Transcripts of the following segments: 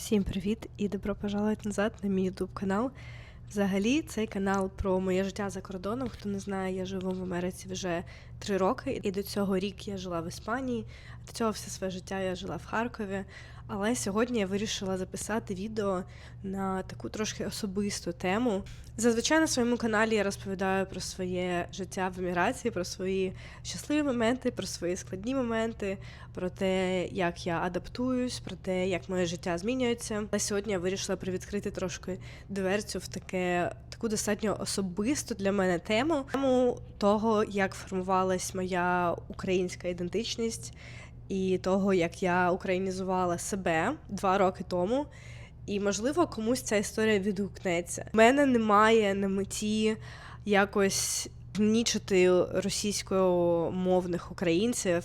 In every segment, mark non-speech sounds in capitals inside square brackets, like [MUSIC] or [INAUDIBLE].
Всім привіт і добро пожаловать назад на мій YouTube канал. Взагалі, цей канал про моє життя за кордоном. Хто не знає, я живу в Америці вже три роки, і до цього рік я жила в Іспанії. Цього все своє життя я жила в Харкові. Але сьогодні я вирішила записати відео на таку трошки особисту тему. Зазвичай на своєму каналі я розповідаю про своє життя в еміграції, про свої щасливі моменти, про свої складні моменти, про те, як я адаптуюсь, про те, як моє життя змінюється. Але сьогодні я вирішила привідкрити трошки диверсію в таке таку достатньо особисту для мене тему тему того, як формувалась моя українська ідентичність і того, як я українізувала себе два роки тому. І, можливо, комусь ця історія відгукнеться. У мене немає на меті якось нічити російськомовних українців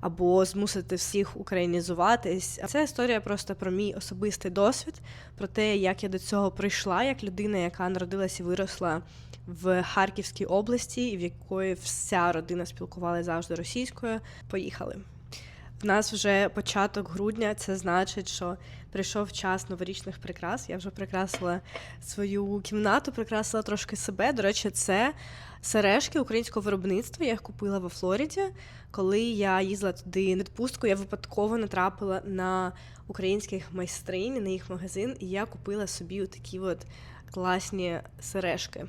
або змусити всіх українізуватись. Це історія просто про мій особистий досвід, про те, як я до цього прийшла, як людина, яка народилася і виросла в Харківській області, в якої вся родина спілкувалася завжди російською. Поїхали. В нас вже початок грудня, це значить, що прийшов час новорічних прикрас. Я вже прикрасила свою кімнату, прикрасила трошки себе. До речі, це сережки українського виробництва. Я їх купила во Флориді. Коли я їздила туди на відпустку, я випадково натрапила на українських майстринь, на їх магазин, і я купила собі такі от класні сережки.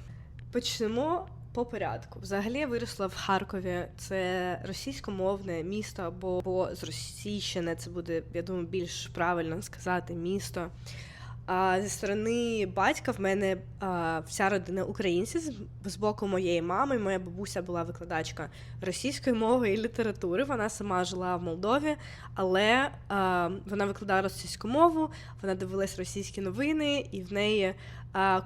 Почнемо по порядку. Взагалі я виросла в Харкові. Це російськомовне місто, або, або зросійщене, це буде, я думаю, більш правильно сказати, місто. А зі сторони батька в мене а, вся родина українці з, боку моєї мами. Моя бабуся була викладачка російської мови і літератури. Вона сама жила в Молдові, але а, вона викладала російську мову, вона дивилась російські новини, і в неї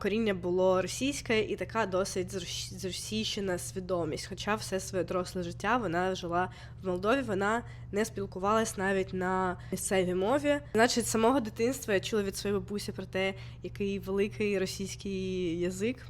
коріння було російське і така досить зрос- зросійщена свідомість. Хоча все своє доросле життя вона жила в Молдові, вона не спілкувалась навіть на місцевій мові. Значить, самого дитинства я чула від своєї бабусі про те, який великий російський язик.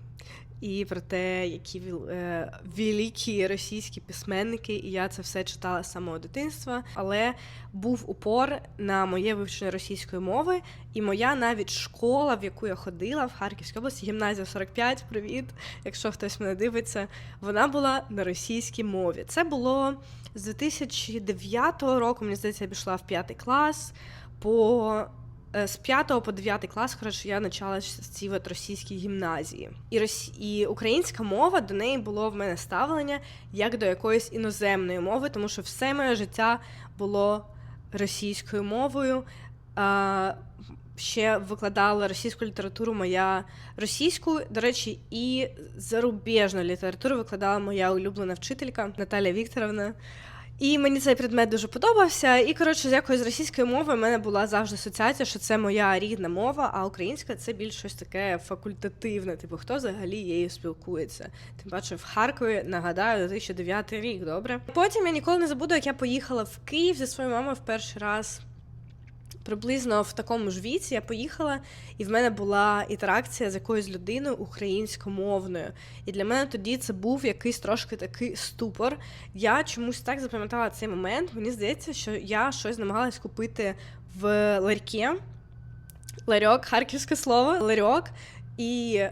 І про те, які е, великі російські письменники, і я це все читала з самого дитинства. Але був упор на моє вивчення російської мови, і моя навіть школа, в яку я ходила в Харківській області, гімназія 45, привіт, якщо хтось мене дивиться, вона була на російській мові. Це було з 2009 року, мені здається, я пішла в п'ятий клас. По з 5 по 9 клас, коротше, я почала з цій от російській гімназії. І, рос... і українська мова до неї було в мене ставлення як до якоїсь іноземної мови, тому що все моє життя було російською мовою. А, ще викладала російську літературу моя російську, до речі, і зарубіжну літературу викладала моя улюблена вчителька Наталя Вікторовна. І мені цей предмет дуже подобався. І коротше, з якоюсь російської мови в мене була завжди асоціація, що це моя рідна мова, а українська це більш щось таке факультативне. Типу, хто взагалі її спілкується? Тим паче в Харкові нагадаю 2009 рік. Добре. Потім я ніколи не забуду, як я поїхала в Київ зі своєю мамою в перший раз. Приблизно в такому ж віці я поїхала, і в мене була інтеракція з якоюсь людиною українськомовною. І для мене тоді це був якийсь трошки такий ступор. Я чомусь так запам'ятала цей момент. Мені здається, що я щось намагалась купити в ларьке. Ларьок, харківське слово, ларьок. І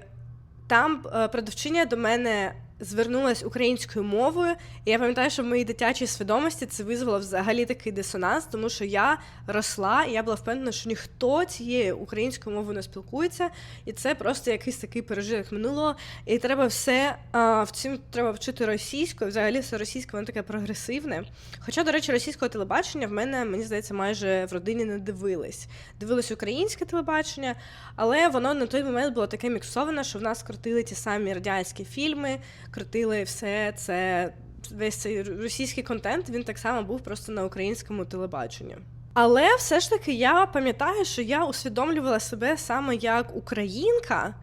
там е, продавчиня до мене звернулась українською мовою. І я пам'ятаю, що в моїй дитячій свідомості це визвало взагалі такий дисонанс, тому що я росла, і я була впевнена, що ніхто цією українською мовою не спілкується, і це просто якийсь такий пережиток минулого. І треба все а, в цім треба вчити російською. Взагалі все російське, воно таке прогресивне. Хоча, до речі, російського телебачення в мене, мені здається, майже в родині не дивились. Дивились українське телебачення, але воно на той момент було таке міксоване, що в нас крутили ті самі радянські фільми, крутили все це. Весь цей російський контент він так само був просто на українському телебаченні. Але все ж таки я пам'ятаю, що я усвідомлювала себе саме як українка,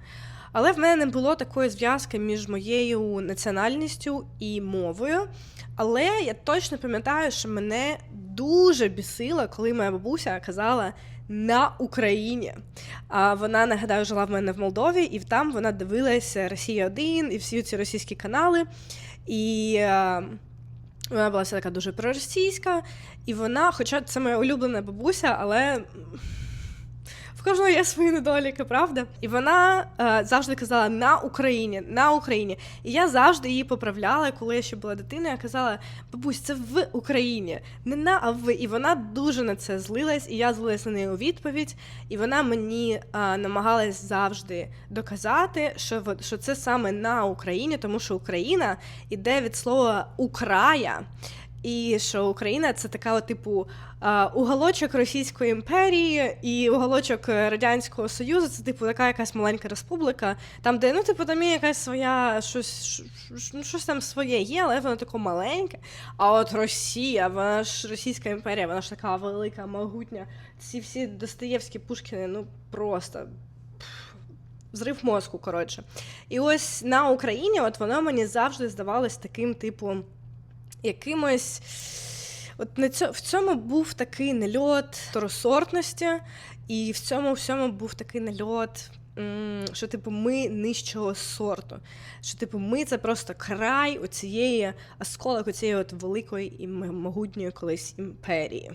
але в мене не було такої зв'язки між моєю національністю і мовою. Але я точно пам'ятаю, що мене дуже бісило, коли моя бабуся казала на Україні. А вона, нагадаю, жила в мене в Молдові, і там вона дивилася Росія 1 і всі ці російські канали. І е, вона була вся така дуже проросійська, і вона, хоча це моя улюблена бабуся, але в кожного є свої недоліки, правда? І вона е, завжди казала на Україні, на Україні. І я завжди її поправляла, коли я ще була дитиною. Я казала, бабусь, це в Україні, не на а в. І вона дуже на це злилась, і я злилась на неї у відповідь. І вона мені е, намагалась завжди доказати, що, що це саме на Україні, тому що Україна іде від слова Украя. І що Україна це така, типу, уголочок Російської імперії і уголочок Радянського Союзу. Це типу така якась маленька республіка, там, де ну, типу, там є якась своя щось, ну, щось там своє є, але воно таке маленьке. А от Росія, вона ж Російська імперія, вона ж така велика, могутня. Ці всі Достоєвські Пушкіни, ну просто. Взрив мозку, коротше. І ось на Україні, от воно мені завжди здавалось таким, типу, якимось. От на цьо, в цьому був такий нальот второсортності, і в цьому всьому був такий нальот, що, типу, ми нижчого сорту. Що, типу, ми це просто край оцієї осколок оцієї от великої і могутньої колись імперії.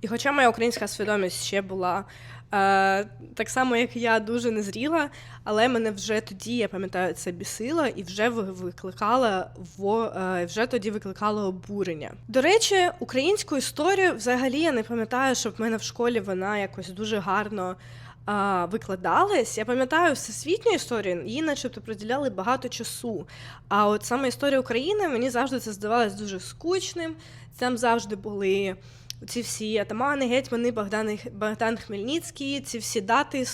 І хоча моя українська свідомість ще була е, так само, як я, дуже незріла, але мене вже тоді, я пам'ятаю, це бісило і вже викликала во е, вже тоді викликало обурення. До речі, українську історію взагалі я не пам'ятаю, щоб в мене в школі вона якось дуже гарно. а, Викладалась, я пам'ятаю всесвітню історію, їй начебто приділяли багато часу. А от саме історія України мені завжди це здавалось дуже скучним. Там завжди були ці всі атамани, гетьмани, Богдан, Богдан Хмельницький, ці всі дати,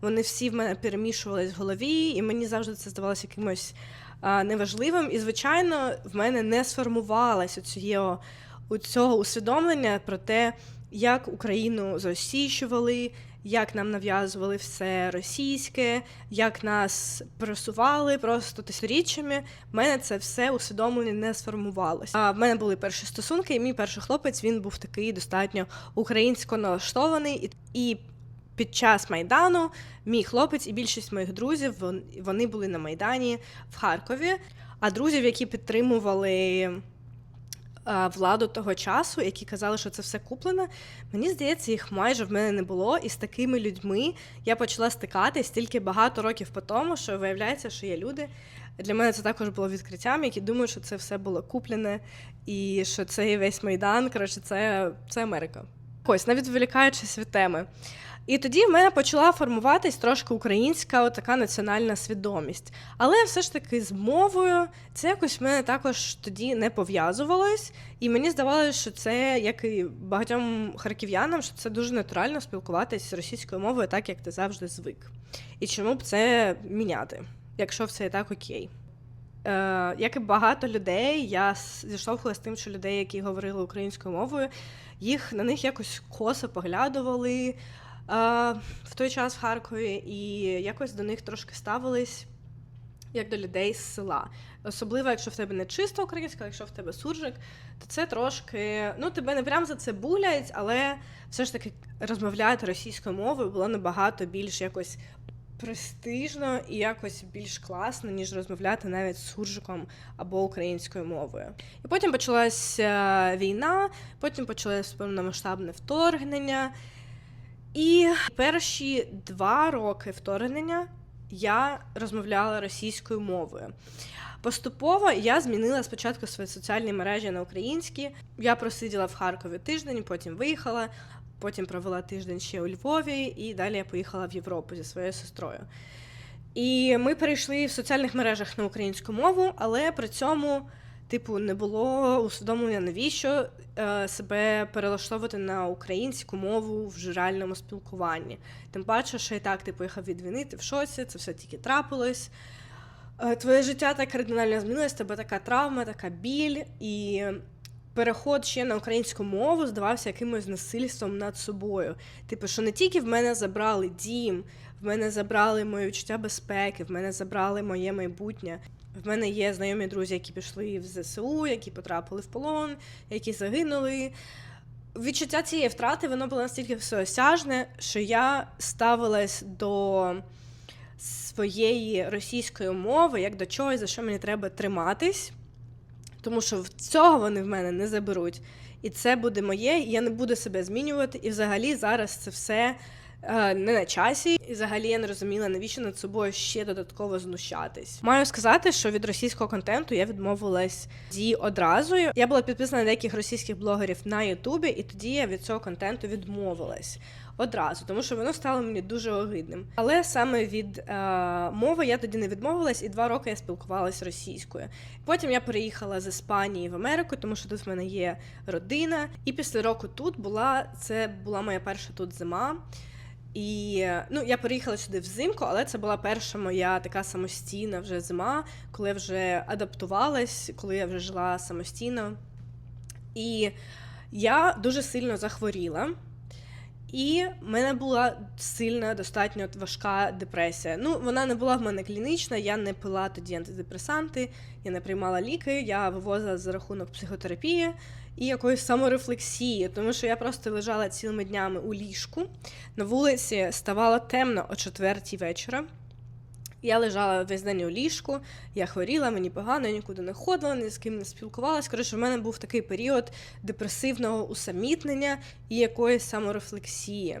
вони всі в мене перемішувались в голові, і мені завжди це здавалося якимось а, неважливим. І, звичайно, в мене не сформувалось оцієї, цього усвідомлення про те, як Україну зросійщували, як нам нав'язували все російське, як нас просували просто тисячоріччями. В мене це все усвідомлення не сформувалося. А в мене були перші стосунки, і мій перший хлопець він був такий достатньо українсько налаштований і. під час майдану мій хлопець і більшість моїх друзів вони були на майдані в Харкові. А друзів, які підтримували владу того часу, які казали, що це все куплено, мені здається, їх майже в мене не було. І з такими людьми я почала стикатись тільки багато років по тому, що виявляється, що є люди. Для мене це також було відкриттям, які думають, що це все було куплене, і що цей весь майдан, коротше, це, це Америка. Ось, навіть відволікаючись від теми. І тоді в мене почала формуватись трошки українська така національна свідомість. Але все ж таки з мовою це якось в мене також тоді не пов'язувалось. І мені здавалося, що це, як і багатьом харків'янам, що це дуже натурально спілкуватись російською мовою, так як ти завжди звик. І чому б це міняти, якщо все і так окей. Е, як і багато людей, я зіштовхувалася з тим, що людей, які говорили українською мовою, їх на них якось косо поглядували в той час в Харкові, і якось до них трошки ставились як до людей з села. Особливо, якщо в тебе не чисто українська, якщо в тебе суржик, то це трошки. Ну, тебе не прям за це булять, але все ж таки розмовляти російською мовою було набагато більш якось престижно і якось більш класно, ніж розмовляти навіть з суржиком або українською мовою. І потім почалася війна, потім почалось повномасштабне вторгнення. Перші два роки вторгнення я розмовляла російською мовою. Поступово я змінила спочатку свої соціальні мережі на українські. Я просиділа в Харкові тиждень, потім виїхала, потім провела тиждень ще у Львові, і далі я поїхала в Європу зі своєю сестрою. І ми перейшли в соціальних мережах на українську мову, але при цьому, типу, не було усвідомлення, навіщо е, себе перелаштовувати на українську мову в реальному спілкуванні. Тим паче, що і так ти поїхав від війни, ти в шоці, це все тільки трапилось. Е, Твоє життя так кардинально змінилось, тебе така травма, така біль, і переход ще на українську мову здавався якимось насильством над собою. Типу, що не тільки в мене забрали дім, в мене забрали моє відчуття безпеки, в мене забрали моє майбутнє. В мене є знайомі друзі, які пішли в ЗСУ, які потрапили в полон, які загинули. Відчуття цієї втрати воно було настільки всеосяжне, що я ставилась до своєї російської мови як до чогось, за що мені треба триматись, тому що в цього вони в мене не заберуть. І це буде моє, і я не буду себе змінювати. І взагалі зараз це все не на часі, і взагалі я не розуміла, навіщо над собою ще додатково знущатись. Маю сказати, що від російського контенту я відмовилась зі одразу. Я була підписана на деяких російських блогерів на Ютубі, і тоді я від цього контенту відмовилась. Одразу, тому що воно стало мені дуже огидним. Але саме від е, мови я тоді не відмовилась, і два роки я спілкувалася російською. Потім я переїхала з Іспанії в Америку, тому що тут в мене є родина. І після року тут була це була моя перша тут зима. І ну, я переїхала сюди взимку, але це була перша моя така самостійна вже зима, коли я вже адаптувалась, коли я вже жила самостійно. І я дуже сильно захворіла. І в мене була сильна, достатньо важка депресія. Ну, вона не була в мене клінічна, я не пила тоді антидепресанти, я не приймала ліки, я вивозила за рахунок психотерапії і якоїсь саморефлексії, тому що я просто лежала цілими днями у ліжку. На вулиці ставало темно о четвертій вечора. Я лежала весь день у ліжку, я хворіла, мені погано, я нікуди не ходила, ні з ким не спілкувалася. Коротше, в мене був такий період депресивного усамітнення і якоїсь саморефлексії.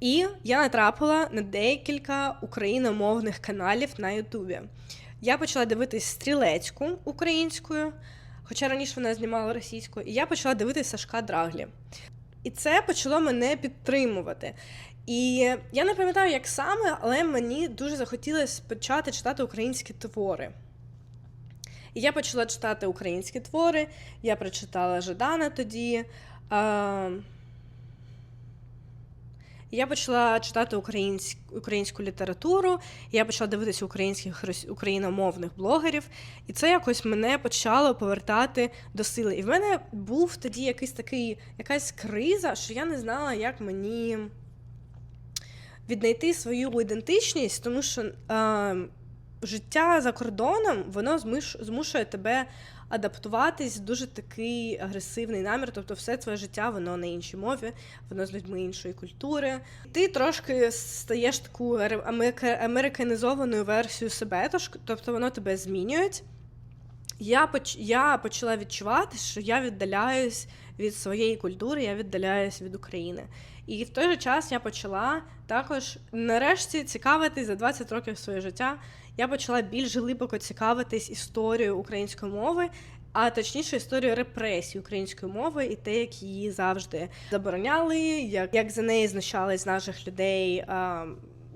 І я натрапила на декілька україномовних каналів на Ютубі. Я почала дивитись стрілецьку українською, хоча раніше вона знімала російською, і я почала дивитися Сашка Драглі. І це почало мене підтримувати. І я не пам'ятаю, як саме, але мені дуже захотілося почати читати українські твори. І я почала читати українські твори, я прочитала Жадана тоді. Я почала читати українську, українську літературу, я почала дивитися українських україномовних блогерів, і це якось мене почало повертати до сили. І в мене був тоді якийсь такий, якась криза, що я не знала, як мені віднайти свою ідентичність, тому що е, життя за кордоном воно змушує тебе адаптуватись дуже такий агресивний намір. Тобто, все твоє життя воно на іншій мові, воно з людьми іншої культури. Ти трошки стаєш таку американізованою версією себе, тобто воно тебе змінює. Я поч... я почала відчувати, що я віддаляюсь від своєї культури, я віддаляюсь від України. І в той же час я почала також нарешті цікавитись за 20 років своє життя. Я почала більш глибоко цікавитись історією української мови, а точніше історією репресій української мови і те, як її завжди забороняли, як як за неї знущались наших людей а,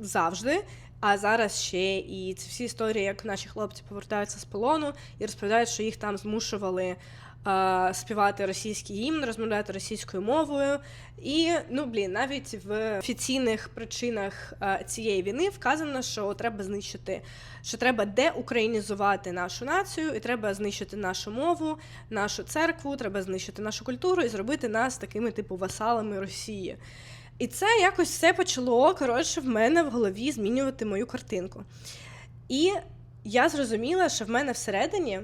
завжди. А зараз ще і ці всі історії, як наші хлопці повертаються з полону і розповідають, що їх там змушували співати російський гімн, розмовляти російською мовою. І ну блін, навіть в офіційних причинах цієї війни вказано, що треба знищити, що треба деукраїнізувати нашу націю, і треба знищити нашу мову, нашу церкву, треба знищити нашу культуру і зробити нас такими, типу, васалами Росії. І це якось все почало коротше в мене в голові змінювати мою картинку. І я зрозуміла, що в мене всередині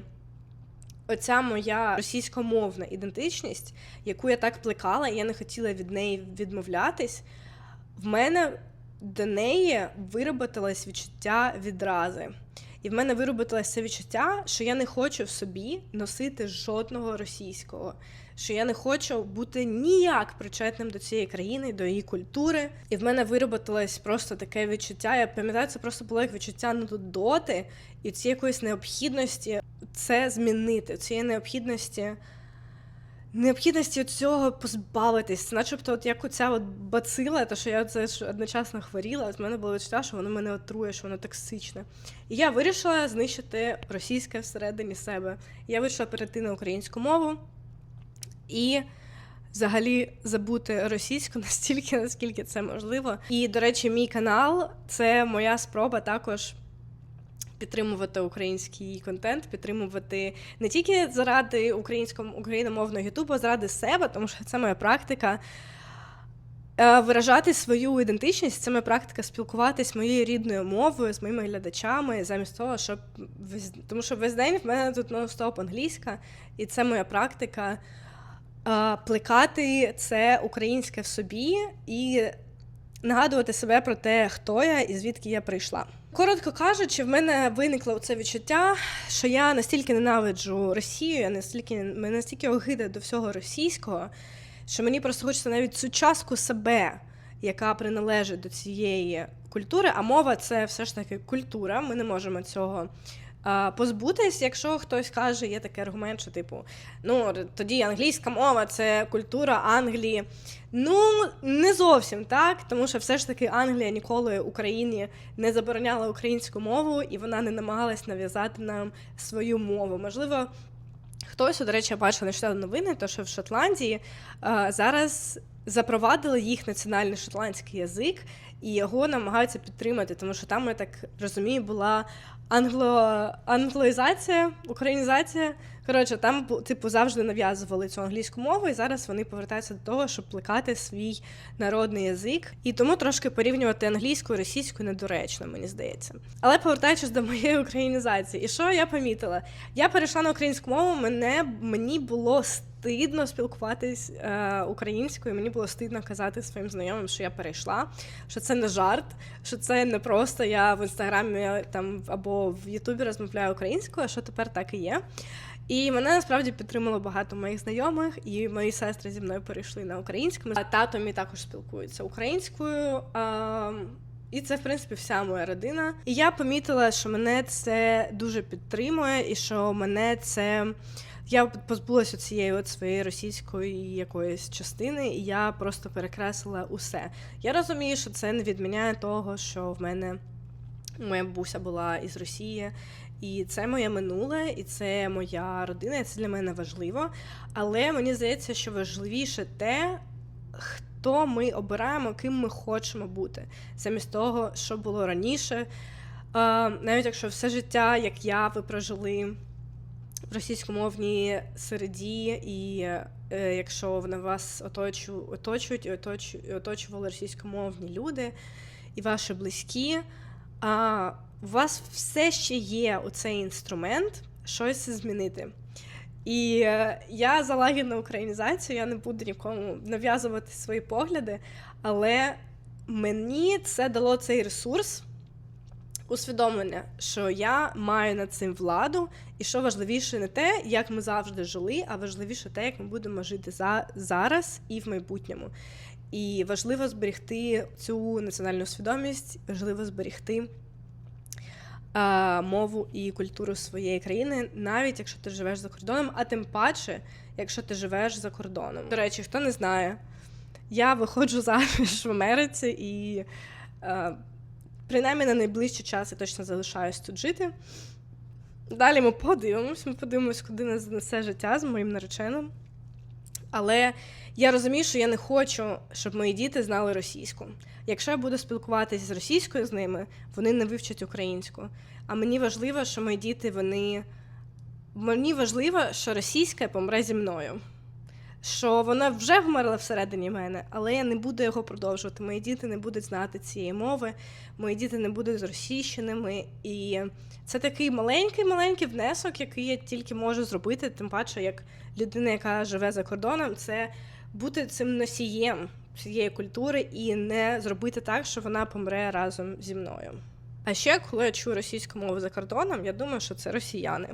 оця моя російськомовна ідентичність, яку я так плекала, і я не хотіла від неї відмовлятись, в мене до неї вироботилось відчуття відрази. І в мене вироботилось відчуття, що я не хочу в собі носити жодного російського, що я не хочу бути ніяк причетним до цієї країни, до її культури. І в мене вироботилось просто таке відчуття. Я пам'ятаю, це просто було як відчуття нудоти і цієї якоїсь необхідності це змінити, цієї необхідності. Необхідності цього позбавитись, начебто, от як оця от бацила, то що я це ж одночасно хворіла, в мене було відчуття, що воно мене отрує, що воно токсичне. І я вирішила знищити російське всередині себе. Я вирішила перейти на українську мову і взагалі забути російську [LAUGHS] настільки, наскільки це можливо. І, до речі, мій канал це моя спроба також підтримувати український контент, підтримувати не тільки заради українського україномовного ютубу, а заради себе, тому що це моя практика. Е, виражати свою ідентичність це моя практика спілкуватись моєю рідною мовою з моїми глядачами, замість того, щоб тому що весь день в мене тут нон-стоп англійська, і це моя практика е, плекати це українське в собі і нагадувати себе про те, хто я і звідки я прийшла. Коротко кажучи, в мене виникло це відчуття, що я настільки ненавиджу Росію, я настільки мене настільки огида до всього російського, що мені просто хочеться навіть цю частку себе яка приналежить до цієї культури, а мова це все ж таки культура. Ми не можемо цього позбутись, якщо хтось каже, є такий аргумент, що типу, ну тоді англійська мова це культура Англії. Ну, не зовсім так, тому що все ж таки Англія ніколи Україні не забороняла українську мову, і вона не намагалась нав'язати нам свою мову. Можливо, хтось, до речі, я бачила нещодавно новини, то що в Шотландії а, зараз запровадили їх національний шотландський язик, і його намагаються підтримати, тому що там, я так розумію, була англо... англоїзація, українізація. Коротше, там типу завжди нав'язували цю англійську мову, і зараз вони повертаються до того, щоб плекати свій народний язик. І тому трошки порівнювати англійську і російську недоречно, мені здається. Але повертаючись до моєї українізації, і що я помітила? Я перейшла на українську мову, мене мені було стидно спілкуватись е, українською. Мені було стидно казати своїм знайомим, що я перейшла, що це не жарт, що це не просто я в інстаграмі там або в Ютубі розмовляю українською, а що тепер так і є. І мене насправді підтримало багато моїх знайомих, і мої сестри зі мною перейшли на українську. А тато мій також спілкується українською. А, і це, в принципі, вся моя родина. І я помітила, що мене це дуже підтримує, і що мене це. Я позбулася цієї от своєї російської якоїсь частини, і я просто перекреслила усе. Я розумію, що це не відміняє того, що в мене моя бабуся була із Росії, і це моє минуле, і це моя родина, і це для мене важливо. Але мені здається, що важливіше те, хто ми обираємо, ким ми хочемо бути, замість того, що було раніше. Навіть якщо все життя, як я, ви прожили російськомовній середі, і е, якщо на вас оточу, оточують і оточу, оточували російськомовні люди і ваші близькі, а у вас все ще є оцей інструмент щось змінити. І е, я за лагідну українізацію, я не буду нікому нав'язувати свої погляди, але мені це дало цей ресурс усвідомлення, що я маю над цим владу, і що важливіше не те, як ми завжди жили, а важливіше те, як ми будемо жити за, зараз і в майбутньому. І важливо зберегти цю національну свідомість, важливо зберегти мову і культуру своєї країни, навіть якщо ти живеш за кордоном, а тим паче, якщо ти живеш за кордоном. До речі, хто не знає, я виходжу [LAUGHS] заміж в Америці і. А, Принаймні на найближчий час я точно залишаюсь тут жити. Далі ми подивимось, ми подивимось, куди нас занесе життя з моїм нареченим. Але я розумію, що я не хочу, щоб мої діти знали російську. Якщо я буду спілкуватися з російською з ними, вони не вивчать українську. А мені важливо, що мої діти, вони. Мені важливо, що російська помре зі мною. Що вона вже вмерла всередині мене, але я не буду його продовжувати. Мої діти не будуть знати цієї мови, мої діти не будуть зросійщеними. І це такий маленький-маленький внесок, який я тільки можу зробити, тим паче, як людина, яка живе за кордоном, це бути цим носієм цієї культури і не зробити так, що вона помре разом зі мною. А ще, коли я чую російську мову за кордоном, я думаю, що це росіяни.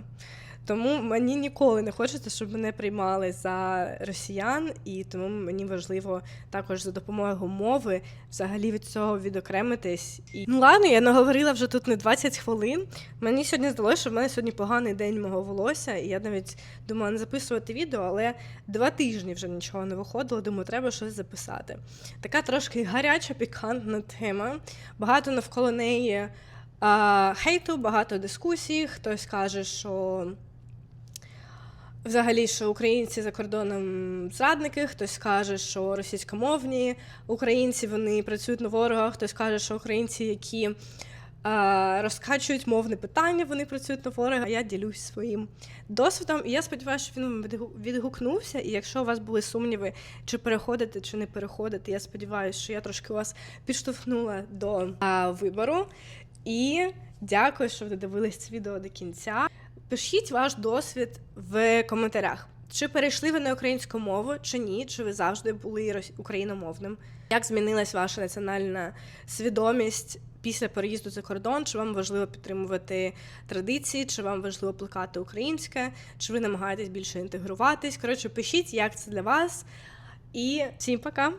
Тому мені ніколи не хочеться, щоб мене приймали за росіян, і тому мені важливо також за допомогою мови взагалі від цього відокремитись. І ну ладно, я наговорила вже тут не 20 хвилин. Мені сьогодні здалося, що в мене сьогодні поганий день мого волосся, і я навіть думала не записувати відео, але два тижні вже нічого не виходило. Думаю, треба щось записати. Така трошки гаряча, пікантна тема. Багато навколо неї. Хейту, багато дискусій. Хтось каже, що взагалі, що українці за кордоном зрадники, хтось каже, що російськомовні українці вони працюють на ворога, хтось каже, що українці, які а, розкачують мовне питання, вони працюють на ворога. Я ділюсь своїм досвідом. І я сподіваюся, що він вам відгу- відгукнувся. І якщо у вас були сумніви, чи переходити, чи не переходити, я сподіваюся, що я трошки вас підштовхнула до а, вибору. І дякую, що ви додивились це відео до кінця. Пишіть ваш досвід в коментарях. Чи перейшли ви на українську мову, чи ні? Чи ви завжди були україномовним? Як змінилась ваша національна свідомість після переїзду за кордон? Чи вам важливо підтримувати традиції, чи вам важливо плекати українське, чи ви намагаєтесь більше інтегруватись? Коротше, пишіть, як це для вас. І всім пока!